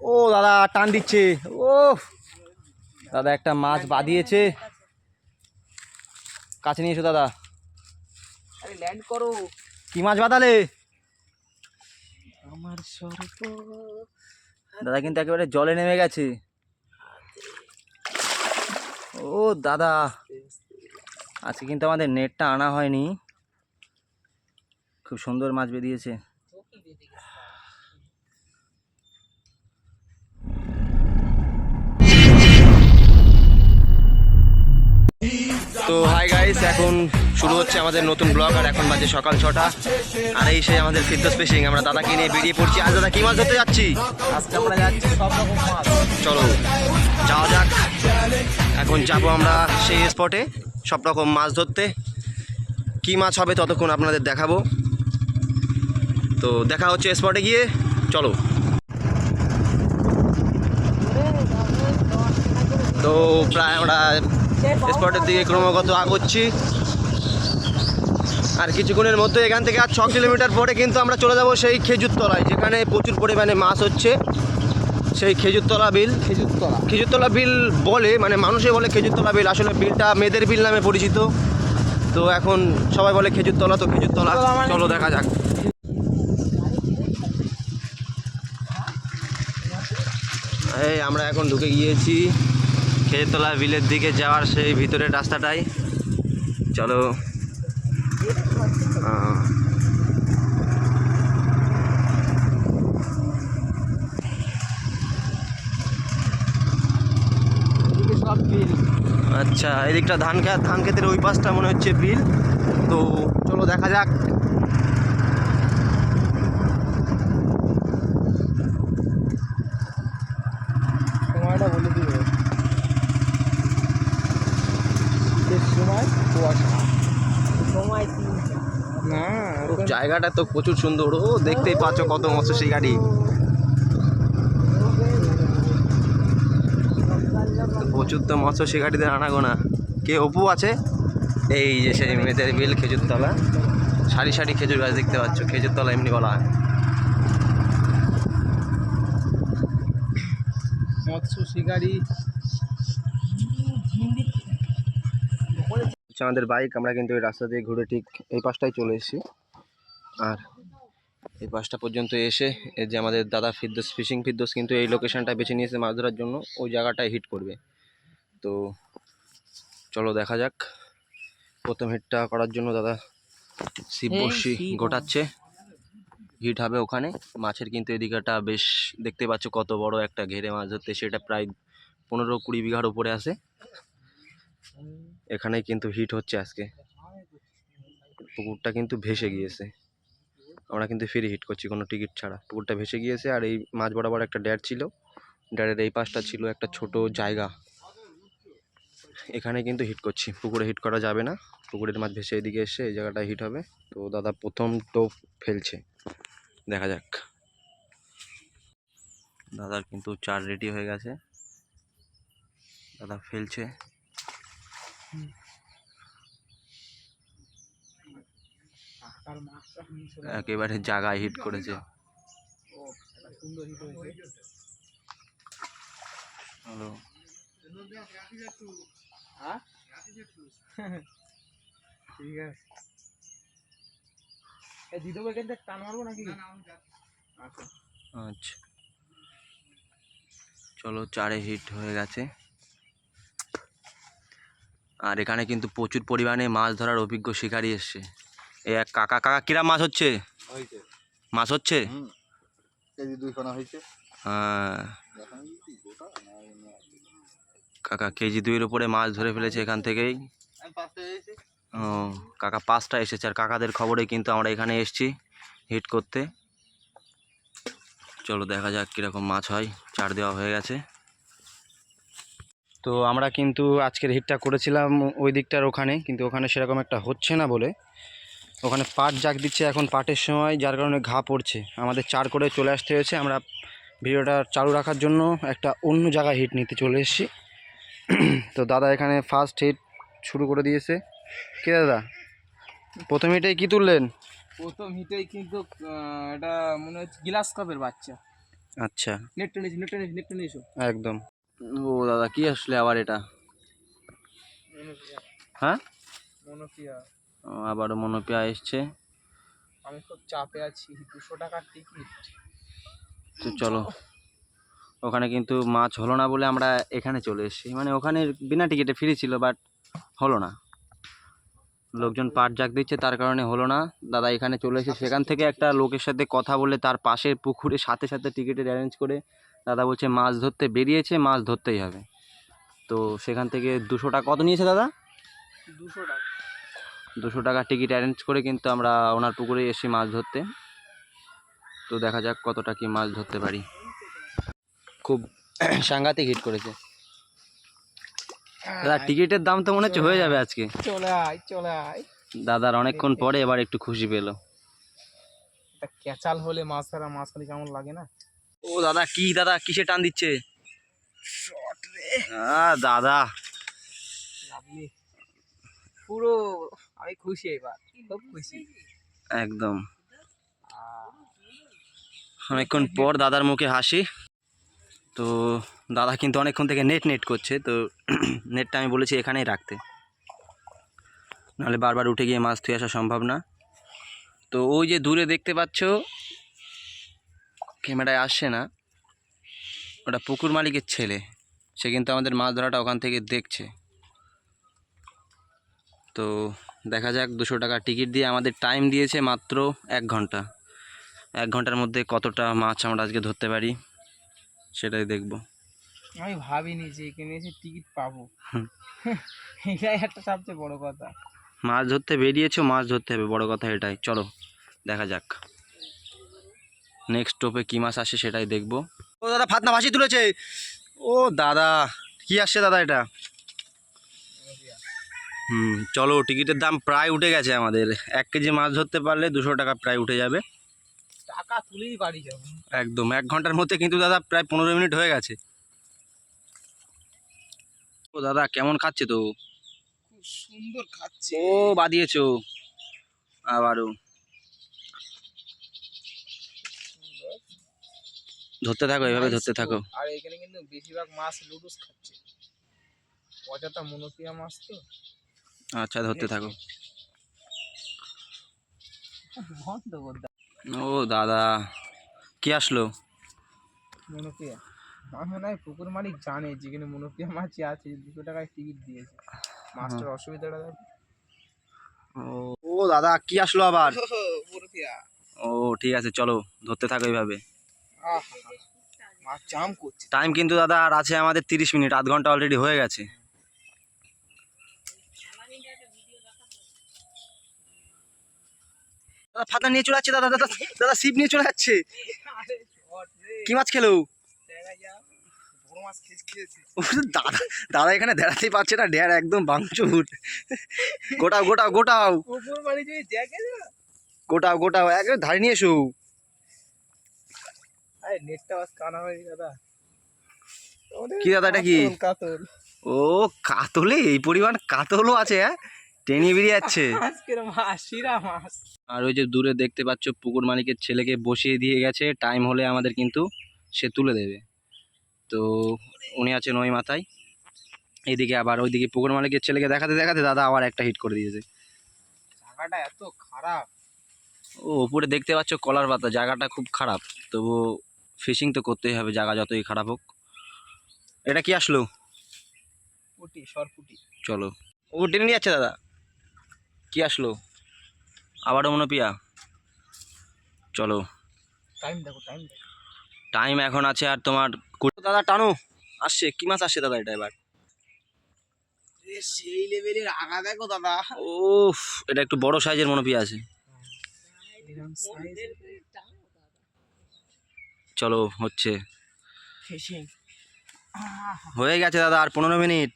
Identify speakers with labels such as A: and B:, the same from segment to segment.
A: ও দাদা টান দিচ্ছে। ও দাদা একটা মাছ বাঁধিয়েছে। কাছে নিয়ে এসো দাদা।
B: আরে ল্যান্ড করো।
A: কি মাছ বাঁধালে?
B: আমার
A: দাদা কিন্তু একেবারে জলে নেমে গেছে। ও দাদা আজকে কিন্তু আমাদের নেটটা আনা হয়নি। খুব সুন্দর মাছ বেরিয়েছে তো হাই গাইস এখন শুরু হচ্ছে আমাদের নতুন ব্লগ আর এখন বাজে সকাল ছটা। আর এই সেই আমাদের সিদ্ধ ফিশিং আমরা দাদাকে নিয়ে বেরিয়ে পড়ছি। আজ দাদা কি মাছ ধরতে যাচ্ছি?
B: আজকে আমরা যাচ্ছি সব রকম মাছ।
A: চলো যাওয়া যাক। এখন যাব আমরা সেই স্পটে সব রকম মাছ ধরতে। কি মাছ হবে ততক্ষণ আপনাদের দেখাবো। তো দেখা হচ্ছে স্পটে গিয়ে চলো। তো প্রায় আমরা স্পটের দিকে ক্রমাগত আগোচ্ছি। আর কিছুক্ষণের মধ্যে এখান থেকে আর ছ কিলোমিটার পরে কিন্তু আমরা চলে যাব সেই খেজুরতলায় যেখানে প্রচুর পরিমাণে মাছ হচ্ছে। সেই খেজুরতলা বিল।
B: খেজুরতলা।
A: খেজুরতলা বিল বলে মানে মানুষে বলে খেজুরতলা বিল আসলে বিলটা মেয়েদের বিল নামে পরিচিত। তো এখন সবাই বলে খেজুরতলা তো খেজুরতলা।
B: খেজুরতলা মানে-
A: চলো দেখা যাক। এই আমরা এখন ঢুকে গিয়েছি। খেজুরতলা বিলের দিকে যাওয়ার সেই ভিতরের রাস্তাটাই। চলো আচ্ছা এদিকটা ধান খেত ধান খেতের ওই পাশটা মনে হচ্ছে বিল। তো চলো দেখা যাক
B: সময়টা বলে দিবে যে সময় কুয়াশা সময় তিনটা না।
A: জায়গাটা তো প্রচুর সুন্দর। ও দেখতেই পাচ্ছ কত মৎস্য শিকারি প্রচুর তো মস্ত মৎস্য শিকারিদের আনাগোনা। কে অপু আছে? এই যে সেই মেয়েদের বিল খেজুরতলা সারি সারি খেজুর গাছ দেখতে পাচ্ছ। খেজুরতলা এমনি বলা হয়।
B: মৎস্য শিকারি
A: হচ্ছে আমাদের বাইক আমরা কিন্তু এই রাস্তা দিয়ে ঘুরে ঠিক এই পাশটায় চলে এসেছি। আর এই পাশটা পর্যন্ত এসে এই যে আমাদের দাদা ফিরদোস ফিশিং ফিরদোস কিন্তু এই লোকেশনটা বেছে নিয়েছে মাছ ধরার জন্য। ওই জায়গাটায় হিট করবে। তো চলো দেখা যাক। প্রথম হিটটা করার জন্য দাদা শিব
B: এই
A: বর্ষি গোটাচ্ছে। হিট হবে ওখানে। মাছের কিন্তু এদিকটা বেশ দেখতে পাচ্ছ কত বড় একটা ঘেরে মাছ ধরতে। সেটা প্রায় পনেরো কুড়ি বিঘার উপরে আছে। এখানেই কিন্তু হিট হচ্ছে আজকে। পুকুরটা কিন্তু ভেসে গিয়েছে। আমরা কিন্তু ফ্রি হিট করছি, কোনো টিকিট ছাড়া। পুকুরটা ভেসে গিয়েছে আর এই মাছ বরাবর একটা ড্যার ছিল। ড্যারের এই পাশটা ছিল একটা ছোট জায়গা। এখানে কিন্তু হিট করছি। পুকুরে হিট করা যাবে না। পুকুরের মাছ ভেসে এদিকে এসে এই জায়গাটায় হিট হবে। তো দাদা, প্রথম টোপ ফেলছে। দেখা যাক। দাদার কিন্তু চার রেডি হয়ে গেছে। দাদা ফেলছে। একেবারে জায়গায় হিট করেছে।
B: ও একটা সুন্দর হিট হয়েছে।
A: হ্যালো।
B: হ্যাঁ? ঠিক আছে। দিদি টান মারবো নাকি? আচ্ছা।
A: আচ্ছা। চলো চারে হিট হয়ে গেছে। আর এখানে কিন্তু প্রচুর পরিমাণে মাছ ধরার অভিজ্ঞ শিকারী এসছে। এ এক কাকা কাকা কিরাম মাছ হচ্ছে? মাছ হচ্ছে? হ্যাঁ? কাকা কেজি দুইয়ের উপরে মাছ ধরে ফেলেছে এখান থেকেই। ও কাকা পাঁচটা এসেছে আর কাকাদের খবরে কিন্তু আমরা এখানে এসছি হিট করতে। চলো দেখা যাক কীরকম মাছ হয় চার দেওয়া হয়ে গেছে। তো আমরা কিন্তু আজকের হিটটা করেছিলাম ওই দিকটার ওখানে কিন্তু ওখানে সেরকম একটা হচ্ছে না বলে। ওখানে পাট জাগ দিচ্ছে এখন পাটের সময় যার কারণে ঘা পড়ছে। আমাদের চার করে চলে আসতে হয়েছে আমরা ভিডিওটা চালু রাখার জন্য একটা অন্য জায়গায় হিট নিতে চলে এসেছি। তো দাদা এখানে ফার্স্ট হিট শুরু করে দিয়েছে। কে দাদা? প্রথম হিটেই কি তুললেন?
B: প্রথম হিটেই কিন্তু এটা মনে হচ্ছে গ্লাস কাপের বাচ্চা।
A: আচ্ছা। একদম। ও দাদা কি আসলে আবার এটা? হ্যাঁ?
B: মনোপিয়া।
A: ও, আবারও মনোপিয়া এসছে।
B: আমি খুব চাপে আছি দুশো টাকার টিকিট
A: তো চলো ওখানে কিন্তু মাছ হলো না বলে আমরা এখানে চলে এসেছি। মানে ওখানে বিনা টিকিটে ফ্রি ছিল বাট হলো না। লোকজন পাট জাগ দিচ্ছে তার কারণে হলো না। দাদা এখানে চলে এসে সেখান থেকে একটা লোকের সাথে কথা বলে তার পাশের পুকুরে সাথে সাথে টিকিটের অ্যারেঞ্জ করে দাদা বলছে মাছ ধরতে বেরিয়েছে মাছ ধরতেই হবে। তো সেখান থেকে দুশো টাকা কত নিয়েছে দাদা?
B: দুশো টাকা।
A: দুশো টাকা টিকিট অ্যারেঞ্জ করে কিন্তু আমরা ওনার পুকুরে এসে মাছ ধরতে। তো দেখা যাক কতটা কি মাছ ধরতে পারি। খুব সাংঘাতিক হিট করেছে। দাদা টিকিটের দাম তো মনে হচ্ছে হয়ে যাবে আজকে।
B: চলে আয় চলে আয়।
A: দাদার অনেকক্ষণ পরে এবার একটু খুশি পেল।
B: ক্যাচাল হলে মাছ ধরা মাছ খালি কেমন লাগে না?
A: ও দাদা কি দাদা কিসে টান দিচ্ছে? দাদা।
B: পুরো আমি খুশি এবার খুব খুশি।
A: একদম। অনেকক্ষণ পর দাদার মুখে হাসি। তো দাদা কিন্তু অনেকক্ষণ থেকে নেট নেট করছে তো নেটটা আমি বলেছি এখানেই রাখতে। নাহলে বারবার উঠে গিয়ে মাছ ধুয়ে আসা সম্ভব না। তো ওই যে দূরে দেখতে পাচ্ছ ক্যামেরায় আসছে না। ওটা পুকুর মালিকের ছেলে। সে কিন্তু আমাদের মাছ ধরাটা ওখান থেকে দেখছে। তো দেখা যাক দুশো টাকা টিকিট দিয়ে আমাদের টাইম দিয়েছে মাত্র এক ঘণ্টা। এক ঘণ্টার মধ্যে কতটা মাছ আমরা আজকে ধরতে পারি সেটাই দেখব।
B: আমি ভাবিনি যে এখানে এসে টিকিট পাবো। এটাই একটা সবচেয়ে বড় কথা।
A: মাছ ধরতে বেরিয়েছো মাছ ধরতে হবে বড় কথা এটাই। চলো দেখা যাক। নেক্সট টোপে কী মাছ আসে সেটাই দেখব। ও দাদা ফাতনা ভাসি তুলেছে। ও দাদা কি আসছে দাদা এটা? হুম চলো টিকিটের দাম প্রায় উঠে গেছে আমাদের। এক কেজি মাছ ধরতে পারলে দুশো টাকা প্রায় উঠে যাবে।
B: টাকা তুলেই বাড়ি যাব।
A: একদম এক ঘণ্টার মধ্যে কিন্তু দাদা প্রায় পনেরো মিনিট হয়ে গেছে। ও দাদা কেমন খাচ্ছে তো?
B: খুব সুন্দর খাচ্ছে।
A: ও বাদিয়েছো। আবারও। ধরতে থাকো এভাবে ধরতে থাকো।
B: আর এখানে কিন্তু বেশিরভাগ মাছ লুডুস খাচ্ছে। অযথা মনোপিয়া মাছ তো।
A: আচ্ছা ধরতে থাকো। ও দাদা কি আসলো?
B: মনোপিয়া আমার মনে হয় পুকুর মালিক জানে যেখানে মনোপিয়া মাছই আছে দুশো টাকায় টিকিট দিয়েছে। মাছটার অসুবিধাটা দেখ।
A: ও দাদা কি আসলো আবার? ও ঠিক আছে চলো ধরতে থাকো এইভাবে।
B: জাম করছে।
A: টাইম কিন্তু দাদা আর আছে আমাদের তিরিশ মিনিট আধ ঘণ্টা অলরেডি হয়ে গেছে। দাদা ফাতা নিয়ে চলে যাচ্ছে দাদা দাদা দাদা সিপ নিয়ে চলে যাচ্ছে। কি মাছ খেলো? দাদা দাদা এখানে দাঁড়াতেই পারছে না ডেয়ার একদম বাংচুর। গোটাও গোটাও গোটাও। গোটাও গোটাও একদম ধারে নিয়ে এসো।
B: আরে নেটটা বাস কানা দাদা।
A: কি দাদা, এটা কি?
B: কাতল,
A: ও কাতলে? এই পরিমাণ কাতলও আছে হ্যাঁ? টেনে বেরিয়ে যাচ্ছে। আর ওই যে দূরে দেখতে পাচ্ছ পুকুর মালিকের ছেলেকে বসিয়ে দিয়ে গেছে। টাইম হলে আমাদের কিন্তু সে তুলে দেবে। তো উনি আছেন ওই মাথায়। এইদিকে আবার ওইদিকে পুকুর মালিকের ছেলেকে দেখাতে দেখাতে দাদা আবার একটা হিট করে দিয়েছে।
B: জায়গাটা এত খারাপ।
A: ও উপরে দেখতে পাচ্ছ কলার পাতা জায়গাটা খুব খারাপ। তবু ফিশিং তো করতেই হবে জায়গা যতই খারাপ হোক। এটা কি আসলো?
B: পুটি সরপুটি
A: চলো। ও টেনে নিয়ে যাচ্ছে দাদা। কি আসলো? আবারও মনোপিয়া? চলো।
B: টাইম দেখো টাইম দেখো।
A: টাইম এখন আছে আর তোমার দাদা টানো। আসছে কি মাছ আসছে দাদা এটা এবার?
B: সেই লেভেলের আগা দেখো দাদা।
A: ও এটা একটু বড় সাইজের মনোপিয়া আছে।
B: সাইজ
A: চলো হচ্ছে। হয়ে গেছে দাদা আর পনেরো মিনিট।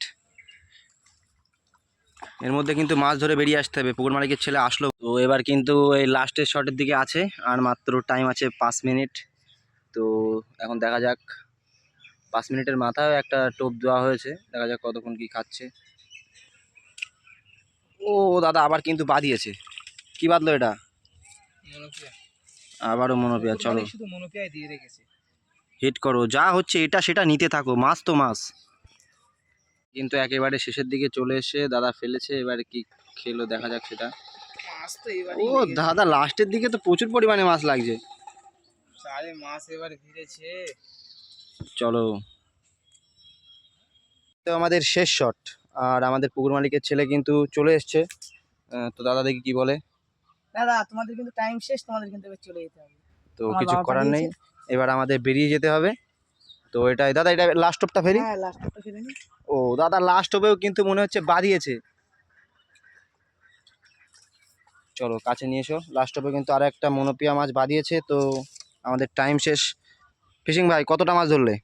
A: এর মধ্যে কিন্তু মাছ ধরে বেরিয়ে আসতে হবে। পুকুর মালিকের ছেলে আসলো। তো এবার কিন্তু এই লাস্টের শটের দিকে আছে। আর মাত্র টাইম আছে পাঁচ মিনিট। তো এখন দেখা যাক। পাঁচ মিনিটের মাথায় একটা টোপ দেওয়া হয়েছে। দেখা যাক কতক্ষণ কি খাচ্ছে। ও দাদা আবার কিন্তু বাদিয়েছে কি বাদলো এটা? আবারও মনোপিয়া চলো।
B: শুধু দিয়ে রেখেছে।
A: হিট করো যা হচ্ছে এটা সেটা নিতে থাকো মাছ তো মাছ কিন্তু একেবারে শেষের দিকে চলে এসে দাদা ফেলেছে এবারে কি খেলো দেখা যাক সেটা।
B: তো এবারে
A: ও দাদা লাস্টের দিকে তো প্রচুর পরিমাণে মাছ লাগছে।
B: মাছ এবার ভিড়েছে
A: চলো। তো আমাদের শেষ শট আর আমাদের পুকুর মালিকের ছেলে কিন্তু চলে এসছে। তো দাদা দেখি কি বলে।
C: দাদা তোমাদের কিন্তু টাইম শেষ তোমাদের কিন্তু এবার চলে যেতে হবে।
A: তো কিছু করার নেই। এবার আমাদের বেরিয়ে যেতে হবে। তো এটাই দাদা এটা লাস্ট টপটা ফেরি?
C: হ্যাঁ লাস্টটা ফেলে নি
A: ও দাদা লাস্ট টপেও কিন্তু মনে হচ্ছে বাদিয়েছে চলো কাছে নিয়ে এসো। লাস্ট টপে কিন্তু আর একটা মনোপিয়া মাছ বাদিয়েছে তো আমাদের টাইম শেষ। ফিশিং ভাই কতটা মাছ ধরলে?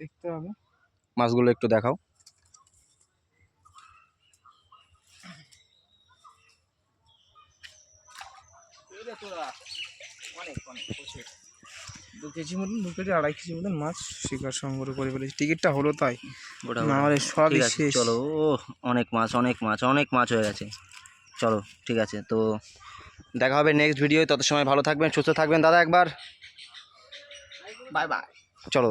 B: দেখতে হবে।
A: মাছগুলো একটু দেখাও
B: এই রে তোরা অনেক অনেক প্রচুর দু কেজি মতন দু কেজি আড়াই কেজি মতন মাছ শিকার সংগ্রহ করে ফেলেছি। টিকিটটা হলো তাই। হলে সবই শেষ।
A: চলো ও অনেক মাছ অনেক মাছ অনেক মাছ হয়ে গেছে। চলো ঠিক আছে তো দেখা হবে নেক্সট ভিডিও তত সময় ভালো থাকবেন সুস্থ থাকবেন। দাদা একবার।
B: বাই বাই
A: চলো